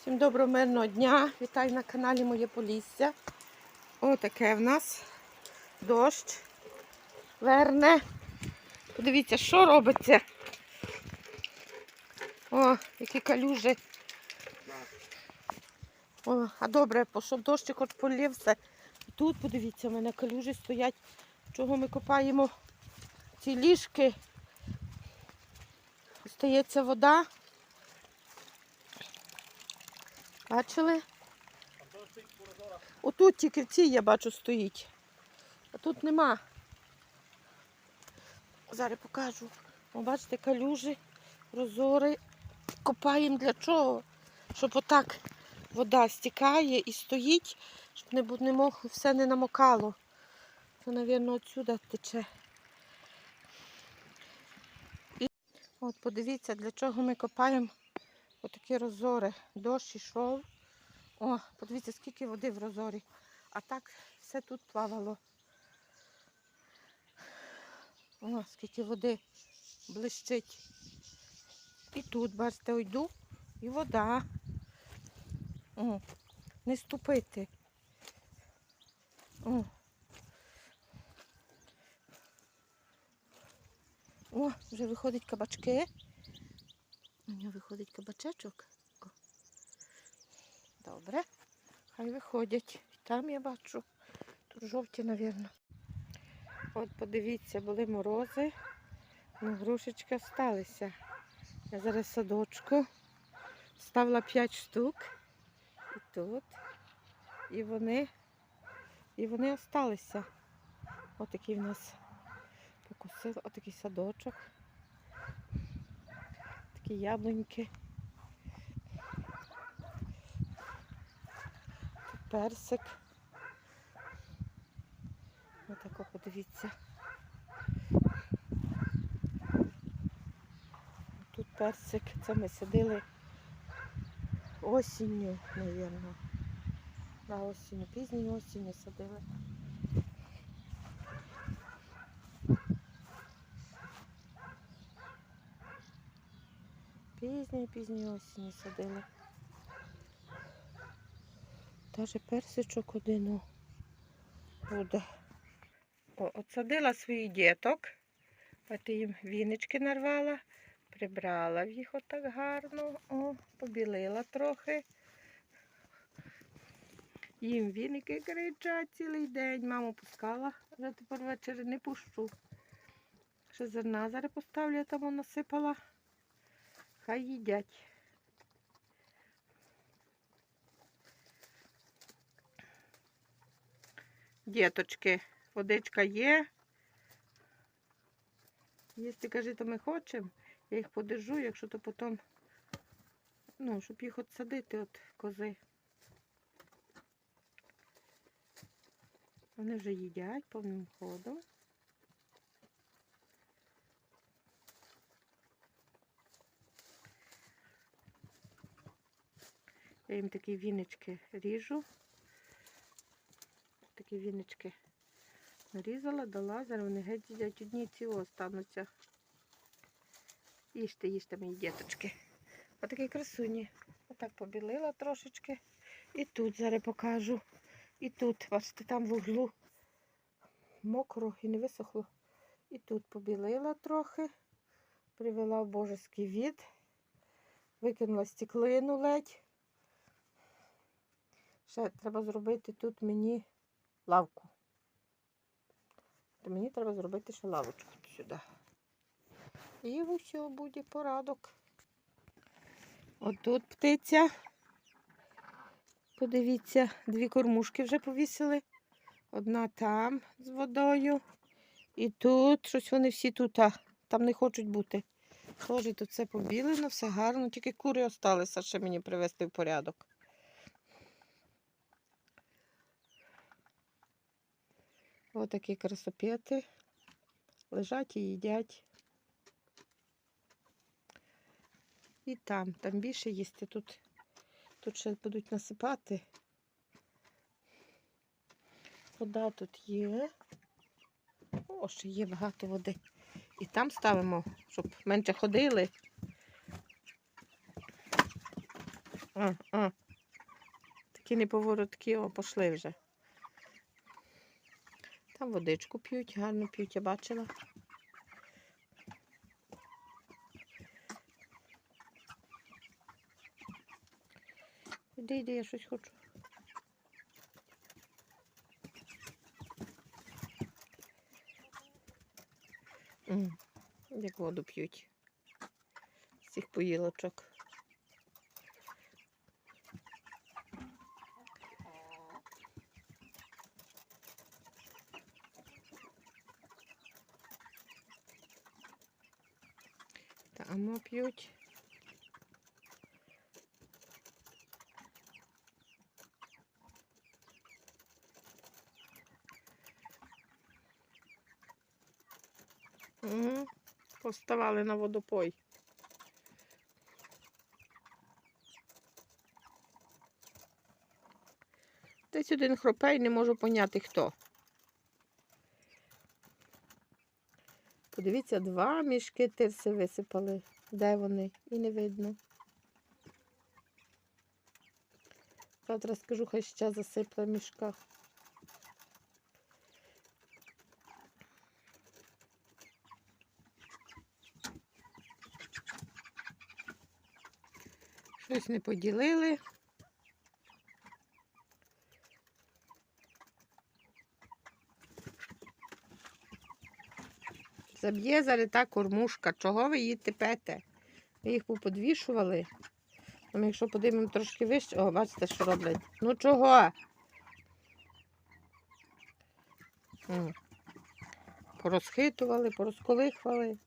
Всім доброго мирного дня. Вітаю на каналі Моє Полісся. Отаке в нас дощ. Верне. Подивіться, що робиться. О, які калюжі. О, а добре, щоб дощик хоч полився. Тут, подивіться, в мене калюжі стоять. Чого ми копаємо ці ліжки. Остається вода. Бачили? Отут тільки в цій, я бачу, стоїть. А тут нема. Зараз покажу. О, бачите, калюжі, розори. Копаємо для чого? Щоб отак вода стікає і стоїть, щоб не, не мог, все не намокало. Це, мабуть, отсюди тече. І... От подивіться, для чого ми копаємо отакі розори. Дощ ішов. О, подивіться, скільки води в розорі. А так все тут плавало. О, скільки води блищить. І тут, бачите, йду, і вода. О, не ступити. О. О, вже виходить кабачки. У нього виходить кабачечок. О. Добре. Хай виходять. Там я бачу. Тут жовті, мабуть. От подивіться, були морози. Ну, грушечки сталися. Я зараз садочку. Ставила 5 штук. І тут. І вони, і вони осталися. Отакий в нас покусив, отакий садочок. Такі яблуньки. Персик. Отако подивіться. Тут персик, це ми садили осінню, мабуть. На осінню, пізньою осінню садили. Пізньої, пізньої осінні садили. Даже персичок один буде. О, от садила своїх діток. От їм віночки нарвала, прибрала їх отак гарно, о, побілила трохи. Їм віники кричать цілий день. Маму пускала, вже тепер ввечері не пущу. Ще зерна зараз поставлю, я там насипала. Хай їдять. Діточки, водичка є. Якщо каже, то ми хочемо, я їх подержу, якщо то потім, ну, щоб їх от садити, от кози. Вони вже їдять повним ходом. Я їм такі віночки ріжу. Такі віночки нарізала, дала, зараз вони геть їдять одні ціло остануться. Їжте, їжте мої діточки. Отакі красуні. Отак побілила трошечки. І тут зараз покажу. І тут, бачите, там в углу мокро і не висохло. І тут побілила трохи, привела в божеский від, викинула стеклину ледь. Ще треба зробити тут мені лавку. Мені треба зробити ще лавочку сюди. І все буде порадок. Отут птиця. Подивіться, дві кормушки вже повісили. Одна там з водою. І тут щось вони всі тут, а там не хочуть бути. Теж тут все побілено, все гарно, тільки кури осталися ще мені привести в порядок. Отакі красопети. Лежать і їдять. І там, там більше їсти. Тут, тут ще будуть насипати. Вода тут є. О, ще є багато води. І там ставимо, щоб менше ходили. А, а. Такі неповороткі, о, пошли вже. Там водичку п'ють, гарно п'ють, я бачила. Іди, іди, я щось хочу. М, Як воду п'ють. З цих поїлочок. Там п'ють. Угу. Поставали на водопой. Десь один хропей, не можу поняти хто. Подивіться, два мішки тирси висипали. Де вони? І не видно. Завтра скажу, хай ще засипле в мішках. Щось не поділили. Заб'є зараз кормушка. Чого ви її тепете? Ви їх поподвішували. Там, якщо подивимо трошки вище, о, бачите, що роблять. Ну чого? Порозхитували, порозколихвали.